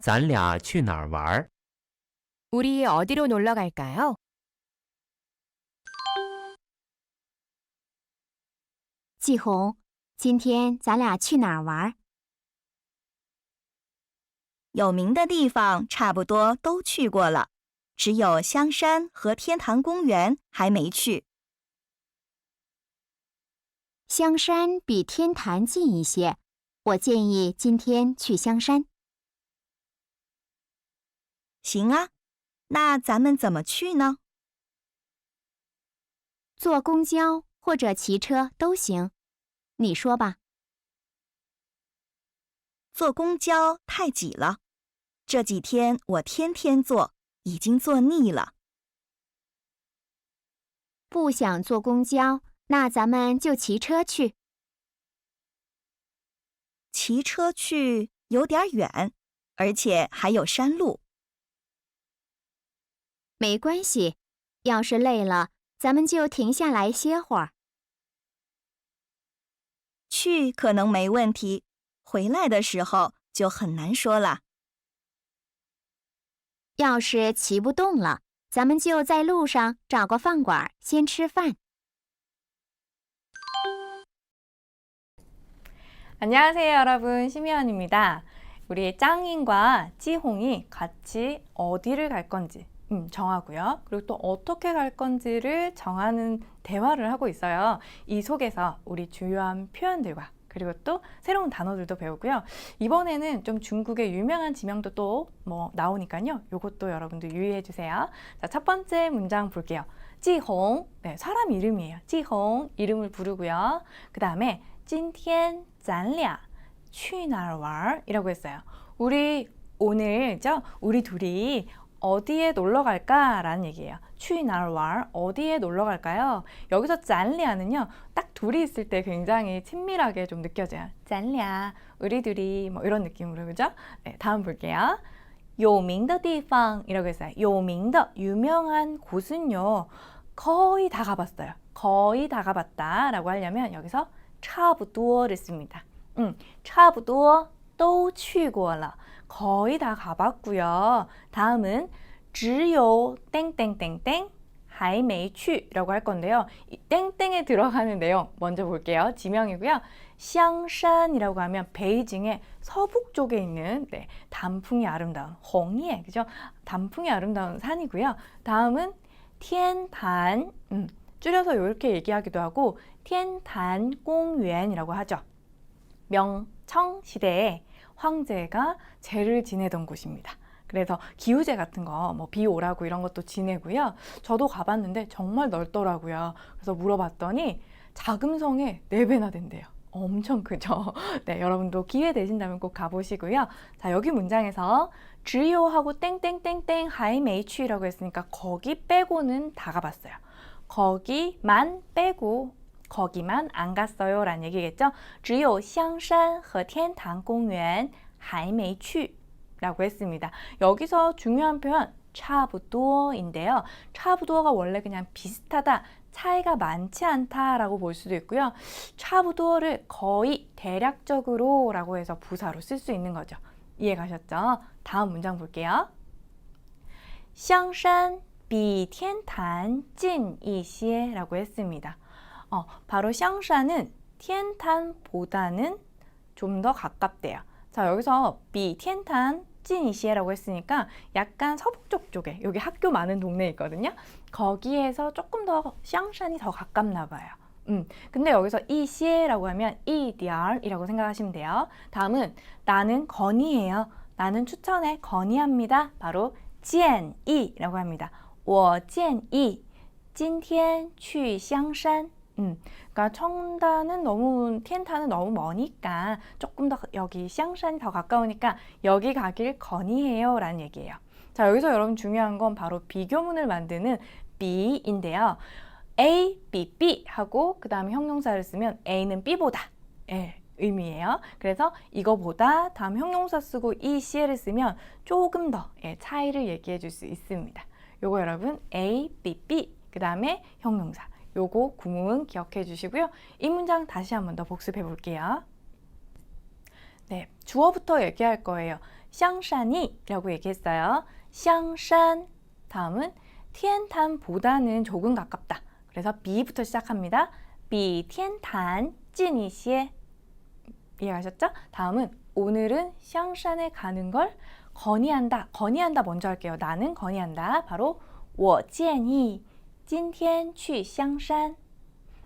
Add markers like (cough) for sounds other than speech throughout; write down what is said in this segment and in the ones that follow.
咱俩去哪儿玩儿？ 우리 어디로 놀러 갈까요? 季红，今天咱俩去哪儿玩？有名的地方差不多都去过了，只有香山和天坛公园还没去。香山比天坛近一些，我建议今天去香山。 行啊，那咱们怎么去呢？坐公交或者骑车都行，你说吧。坐公交太挤了，这几天我天天坐，已经坐腻了。不想坐公交，那咱们就骑车去。骑车去有点远，而且还有山路。没关系，要是累了，咱们就停下来歇会儿。去可能没问题，回来的时候就很难说了。要是骑不动了，咱们就在路上找个饭馆先吃饭。 안녕하세요, 여러분. 심혜연입니다. 우리 짱인과 찌홍이 같이 어디를 갈 건지 음, 정하고요. 그리고 또 어떻게 갈 건지를 정하는 대화를 하고 있어요. 이 속에서 우리 주요한 표현들과 그리고 또 새로운 단어들도 배우고요. 이번에는 좀 중국의 유명한 지명도 또 뭐 나오니까요. 요것도 여러분들 유의해 주세요. 자, 첫 번째 문장 볼게요. 찌홍. 네, 사람 이름이에요. 찌홍. 이름을 부르고요. 그 다음에 今天咱俩去哪儿玩 이라고 했어요. 우리 오늘죠? 우리 둘이 어디에 놀러 갈까라는 얘기예요. 去哪儿玩 어디에 놀러 갈까요? 여기서 짠리아는요. 딱 둘이 있을 때 굉장히 친밀하게 좀 느껴져요. 짠리아 우리 둘이 뭐 이런 느낌으로 그죠? 네, 다음 볼게요. 有名的地方이라고 했어요. 有名的 유명한 곳은요. 거의 다 가봤어요. 거의 다 가봤다라고 하려면 여기서 差不多를 씁니다. 음, 差不多都去过了. 거의 다 가봤고요. 다음은 只有 땡땡땡땡 还没去라고 할 건데요. 이 땡땡에 들어가는 내용 먼저 볼게요. 지명이고요. 샹산이라고 하면 베이징의 서북 쪽에 있는 네, 단풍이 아름다운 홍예 그죠? 단풍이 아름다운 산이고요. 다음은 티엔단 음, 줄여서 이렇게 얘기하기도 하고 티엔단 공園이라고 하죠. 명청 시대에 황제가 제를 지내던 곳입니다. 그래서 기우제 같은 거, 뭐 비 오라고 이런 것도 지내고요. 저도 가봤는데 정말 넓더라고요. 그래서 물어봤더니 자금성의 4배나 된대요. 엄청 크죠? (laughs) 네, 여러분도 기회 되신다면 꼭 가보시고요. 자, 여기 문장에서 주요하고 땡땡땡땡 하이메이취라고 했으니까 거기 빼고는 다 가봤어요. 거기만 빼고 거기만 안 갔어요 라는 얘기겠죠. 只有香山和天坛公园还没去 라고 했습니다. 여기서 중요한 표현 차부도인데요. 차부도가 원래 그냥 비슷하다, 차이가 많지 않다라고 볼 수도 있고요. 차부도를 거의 대략적으로 라고 해서 부사로 쓸 수 있는 거죠. 이해 가셨죠? 다음 문장 볼게요. 香山比天坛近一些라고 했습니다. 어, 바로 샹샤는 티엔탄보다는 좀 더 가깝대요. 자, 여기서 비 티엔탄 찐이시에라고 했으니까 약간 서북쪽 쪽에 여기 학교 많은 동네 있거든요. 거기에서 조금 더 샹샨이 더 가깝나 봐요. 음, 근데 여기서 이시에라고 하면 이디얼이라고 생각하시면 돼요. 다음은 나는 건의해요. 나는 추천해 건의합니다. 바로 建议라고 합니다. 我建议今天去香山 음, 그러니까 청다는 너무 텐타는 너무 머니까 조금 더 여기 샹샨이 더 가까우니까 여기 가길 건의해요라는 얘기예요. 자 여기서 여러분 중요한 건 바로 비교문을 만드는 B인데요. A, B, B 하고 그 다음에 형용사를 쓰면 A는 B보다 예, 의미예요. 그래서 이거보다 다음 형용사 쓰고 이 CL을 쓰면 조금 더 예, 차이를 얘기해 줄 수 있습니다. 요거 여러분 A, B, B 그 다음에 형용사 요거 구문 기억해 주시고요. 이 문장 다시 한번 더 복습해 볼게요. 네, 주어부터 얘기할 거예요. 샹산이라고 얘기했어요. 샹산 다음은 티엔탄보다는 조금 가깝다. 그래서 비부터 시작합니다. 비 티엔탄 찐이시에 이해하셨죠? 다음은 오늘은 샹산에 가는 걸 건의한다. 건의한다 먼저 할게요. 나는 건의한다. 바로 워지엔이 今天去香山.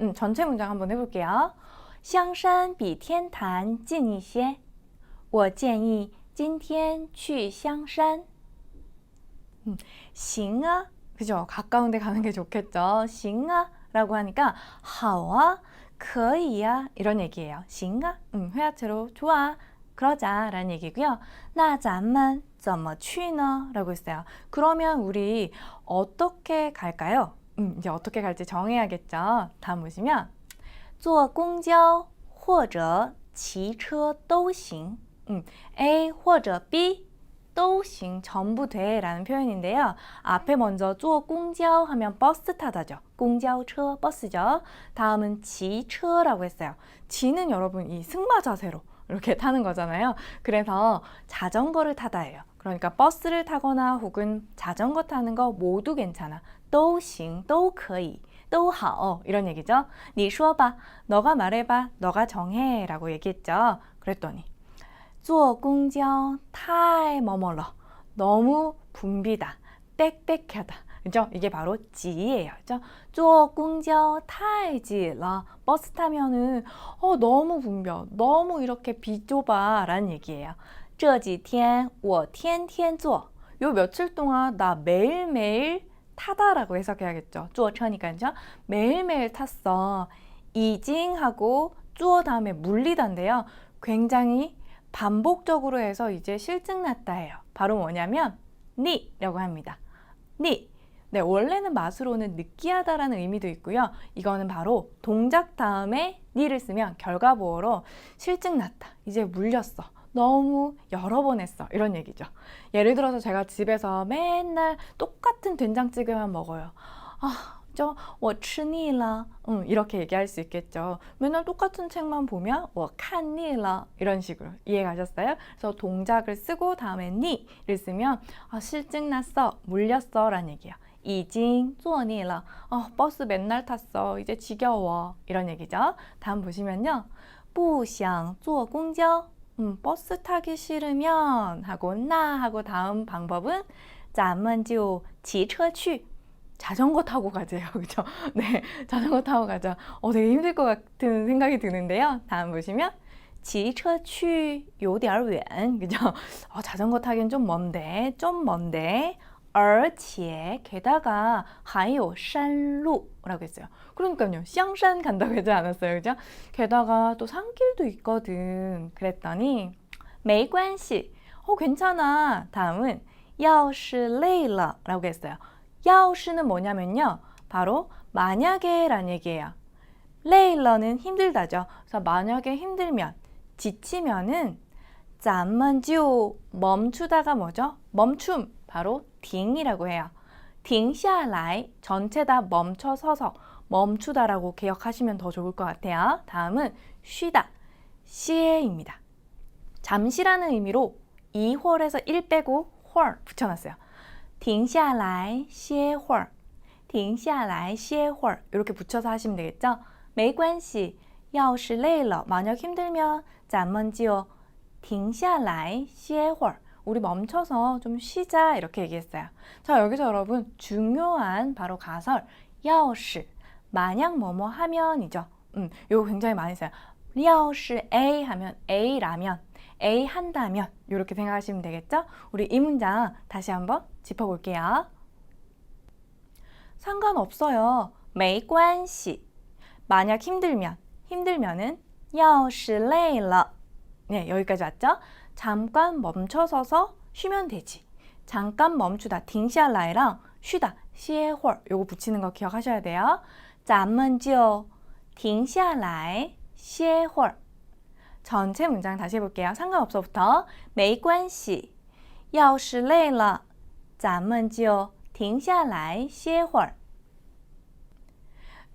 음, 전체 문장 한번 해볼게요. 香山比天坛近一些.我建议今天去香山. 음, 行啊. 그죠? 가까운 데 가는 게 좋겠죠. 行啊 라고 하니까 好啊, 可以呀 이런 얘기예요. 行啊. 음, 회화체로 좋아. 그러자 라는 얘기고요. 那咱们怎么去呢? 라고 했어요. 그러면 우리 어떻게 갈까요? 음, 이제 어떻게 갈지 정해야겠죠. 다음 보시면 坐公交或者骑车都行. 음, A 或者 B 都行 전부 돼라는 표현인데요. 앞에 먼저 坐公交 하면 버스 타다죠. 公交车 버스죠. 다음은 骑车라고 했어요. 지는 여러분 이 승마 자세로 이렇게 타는 거잖아요. 그래서 자전거를 타다예요. 그러니까 버스를 타거나 혹은 자전거 타는 거 모두 괜찮아. 都行,都可以,都好 이런 얘기죠. 你说吧, 너가 말해봐, 너가 정해라고 얘기했죠. 그랬더니 坐公交太 뭐뭐러 너무 붐비다, 빽빽하다. 그죠? 이게 바로 지예요. 그죠? 坐公交太挤了. 버스 타면은 어 너무 붐벼. 너무 이렇게 비좁아라는 얘기예요. 这几天我天天坐. 요 며칠 동안 나 매일매일 타다라고 해석해야겠죠. 坐车니까요. 매일매일 탔어. 이징하고 坐 다음에 물리다인데요. 굉장히 반복적으로 해서 이제 실증 났다예요. 바로 뭐냐면 니라고 합니다. 니. 네, 원래는 맛으로는 느끼하다라는 의미도 있고요. 이거는 바로 동작 다음에 니를 쓰면 결과보어로 실증 났다. 이제 물렸어. 너무 여러 번 했어. 이런 얘기죠. 예를 들어서 제가 집에서 맨날 똑같은 된장찌개만 먹어요. 아, 저, 我吃腻了. 음, 이렇게 얘기할 수 있겠죠. 맨날 똑같은 책만 보면 我看腻了. 이런 식으로 이해 가셨어요? 그래서 동작을 쓰고 다음에 니를 쓰면 아, 실증 났어, 물렸어 라는 얘기예요. 已经坐腻了. 어, 버스 맨날 탔어. 이제 지겨워. 이런 얘기죠. 다음 보시면요. 不想坐公交. 음, 버스 타기 싫으면 하고 나 하고 다음 방법은 자먼지오 지처취 자전거 타고 가세요. (laughs) 그죠? 네. 자전거 타고 가죠. 어, 되게 힘들 것 같은 생각이 드는데요. 다음 보시면 지처취 요디알 그죠? 어, 자전거 타기엔 좀 먼데 좀 먼데 而且 게다가 还有山路 라고 했어요. 그러니까요. 샹산 간다고 하지 않았어요. 그죠? 게다가 또 산길도 있거든. 그랬더니 没关系. 어, 괜찮아. 다음은 要是累了 라고 했어요. 要是는 뭐냐면요. 바로 만약에 란 얘기예요. 累了는 힘들다죠. 그래서 만약에 힘들면 지치면은 咱们就 멈추다가 뭐죠? 멈춤. 바로 停이라고 해요. 停下来 전체 다 멈춰 서서 멈추다라고 기억하시면 더 좋을 것 같아요. 다음은 쉬다. 시에입니다. 잠시라는 의미로 2홀에서 1 빼고 홀 붙여놨어요. 停下来歇会儿.停下来歇会儿. 이렇게 붙여서 하시면 되겠죠? 没关系.要是累了, 만약 힘들면 咱们就停下来歇会儿. 우리 멈춰서 좀 쉬자 이렇게 얘기했어요. 자 여기서 여러분 중요한 바로 가설 要是 만약 뭐뭐 하면이죠. 음, 이거 굉장히 많이 써요. 要是 A 하면 A라면 A 한다면 이렇게 생각하시면 되겠죠? 우리 이 문장 다시 한번 짚어볼게요. 상관없어요. 没关系. 만약 힘들면 힘들면은 要是累了. 네, 여기까지 왔죠? 잠깐 멈춰서서 쉬면 되지. 잠깐 멈추다, 停下来랑 쉬다, 歇会儿 요거 붙이는 거 기억하셔야 돼요. 咱们就停下来歇会儿. 전체 문장 다시 해볼게요. 상관없어부터 没关系.要是累了,咱们就停下来歇会儿.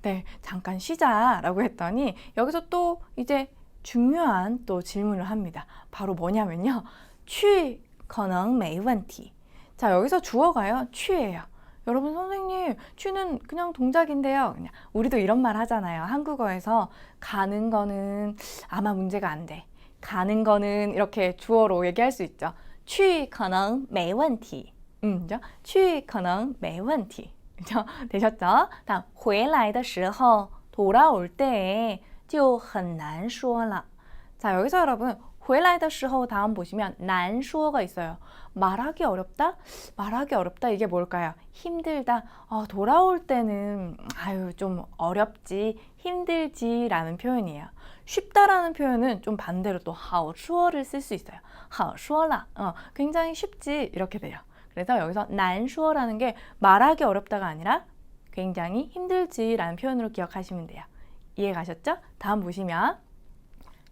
네, 잠깐 쉬자라고 했더니 여기서 또 이제 중요한 또 질문을 합니다. 바로 뭐냐면요. 취 可能没问题. 자, 여기서 주어가요. 취예요. 여러분 선생님, 취는 그냥 동작인데요. 그냥 우리도 이런 말 하잖아요. 한국어에서 가는 거는 아마 문제가 안 돼. 가는 거는 이렇게 주어로 얘기할 수 있죠. 去可能没问题. 음, 그죠? 去可能没问题. 그죠? 되셨죠? 다음, 回来的时候, 돌아올 때, 就很难说了. 자, 여기서 여러분, 回来的时候 다음 보시면 难说가 있어요. 말하기 어렵다? 말하기 어렵다. 이게 뭘까요? 힘들다. 어, 돌아올 때는 아유 좀 어렵지, 힘들지라는 표현이에요. 쉽다라는 표현은 좀 반대로 또 好说를 쓸 수 있어요. 好说了. 어, 굉장히 쉽지 이렇게 돼요. 그래서 여기서 难说라는 게 말하기 어렵다가 아니라 굉장히 힘들지라는 표현으로 기억하시면 돼요. 이해 가셨죠? 다음 보시면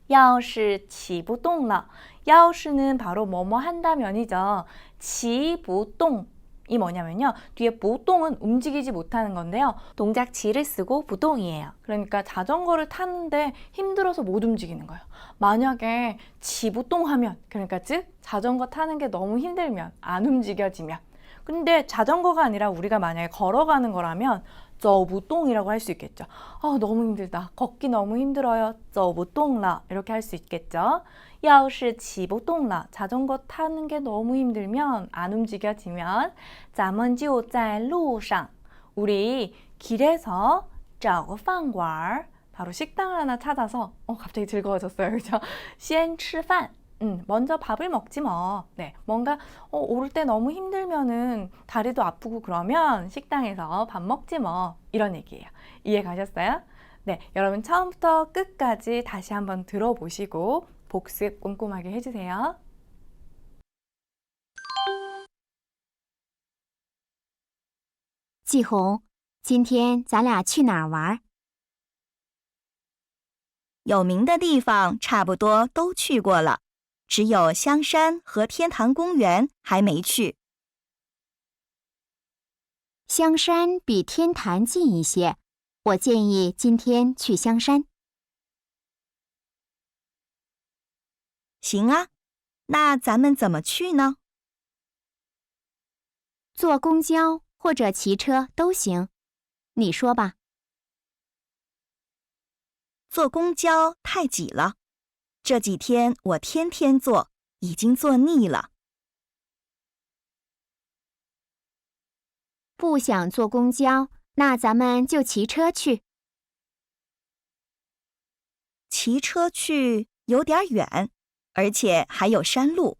要是起不动了，要是는 바로 뭐뭐 한다면이죠. 起不动이 뭐냐면요. 뒤에 보동은 움직이지 못하는 건데요. 동작 지를 쓰고 부동이에요. 그러니까 자전거를 타는데 힘들어서 못 움직이는 거예요. 만약에 지부동하면 그러니까 즉 자전거 타는 게 너무 힘들면 안 움직여지면 근데 자전거가 아니라 우리가 만약에 걸어가는 거라면 走不动이라고 할 수 있겠죠. 아, 너무 힘들다. 걷기 너무 힘들어요. 走不动了 이렇게 할 수 있겠죠. 要是起不动了 자전거 타는 게 너무 힘들면 안 움직여지면 咱们就在路上 우리 길에서 找个饭馆儿 바로 식당을 하나 찾아서 어 갑자기 즐거워졌어요. 그죠? (laughs) 先吃饭 음, 먼저 밥을 먹지 뭐. 네, 뭔가 어, 오를 때 너무 힘들면은 다리도 아프고 그러면 식당에서 밥 먹지 뭐. 이런 얘기예요. 이해 가셨어요? 네, 여러분 처음부터 끝까지 다시 한번 들어보시고 복습 꼼꼼하게 해주세요. 季红，今天咱俩去哪儿玩？有名的地方差不多都去过了， 只有香山和天坛公园还没去。香山比天坛近一些，我建议今天去香山。行啊，那咱们怎么去呢？坐公交或者骑车都行，你说吧。坐公交太挤了，这几天我天天坐，已经坐腻了。不想坐公交，那咱们就骑车去。骑车去有点远，而且还有山路。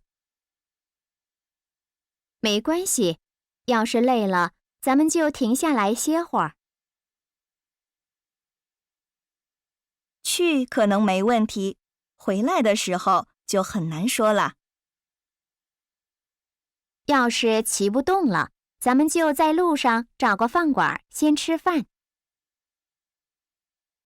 没关系，要是累了，咱们就停下来歇会儿。去可能没问题，回来的时候就很难说了。要是骑不动了，咱们就在路上找个饭馆先吃饭。